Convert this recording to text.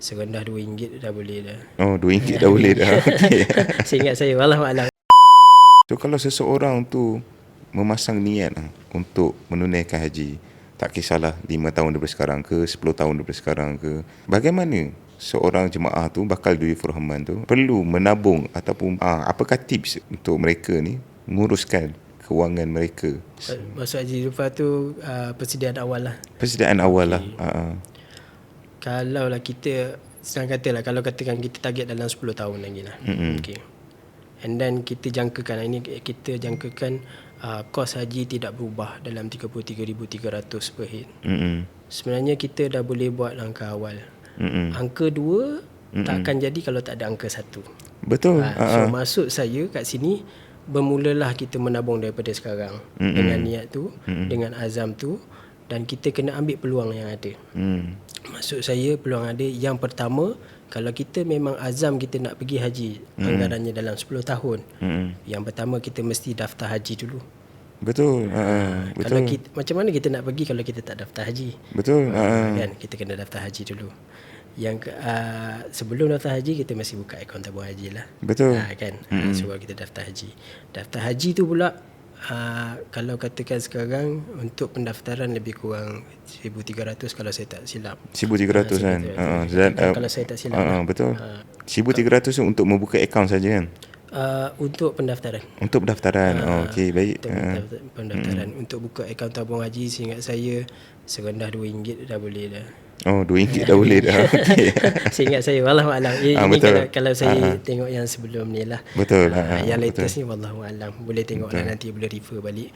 Serendah RM2 dah boleh dah. Oh, RM2 dah boleh dah. Okey. Seingat saya, wallahualam. So kalau seseorang tu memasang niat ah, untuk menunaikan haji, tak kisahlah 5 tahun daripada sekarang ke, 10 tahun daripada sekarang ke, bagaimana seorang jemaah tu bakal duit furhaman tu perlu menabung ataupun ah, apakah tips untuk mereka ni menguruskan kewangan mereka Masuk haji lepas tu uh, persediaan awal lah. persediaan awal lah ah, ah. Kalau lah kita senang kata lah kalau katakan kita target dalam 10 tahun lagi lah. Mm-mm. Okay. And then kita jangkakan ini kita jangkakan uh, kos haji tidak berubah dalam 33,300 per head. Mm-mm. Sebenarnya kita dah boleh buat langkah awal. Mm-mm. Angka dua tak akan jadi kalau tak ada angka satu. betul Ha, ah, so ah. maksud saya kat sini bermulalah kita menabung daripada sekarang Mm-mm. dengan niat tu, dengan azam tu dan kita kena ambil peluang yang ada. Hmm. Maksud saya peluang ada yang pertama kalau kita memang azam kita nak pergi haji mm. anggarannya dalam 10 tahun. Mm-mm. Yang pertama kita mesti daftar haji dulu. betul ah, ah. betul Kalau kita, macam mana kita nak pergi kalau kita tak daftar haji? betul ah, ah. Kan kita kena daftar haji dulu. Yang uh, sebelum daftar haji kita mesti buka akaun tabung haji lah. betul Ha, kan mm-hmm. so kalau kita daftar haji daftar haji tu pula uh, kalau katakan sekarang untuk pendaftaran lebih kurang 1300 kalau saya tak silap. 1300 kan? ah, ah. dan ah, kalau saya tak silap ah, ah, betul. 1300 tu untuk membuka akaun saja kan? Uh, untuk pendaftaran. Untuk pendaftaran. Oh, okey baik. untuk ah. pendaftar- pendaftaran untuk buka akaun tabung haji seingat saya serendah RM2 dah boleh dah Oh, RM2 dah boleh dah. Okey. seingat saya wallahualam Ah, ini betul. kalau, kalau saya Ah, tengok yang sebelum ni lah Betul. Ah, ah, yang betul. latest ni wallahualam boleh tengok lah nanti boleh refer balik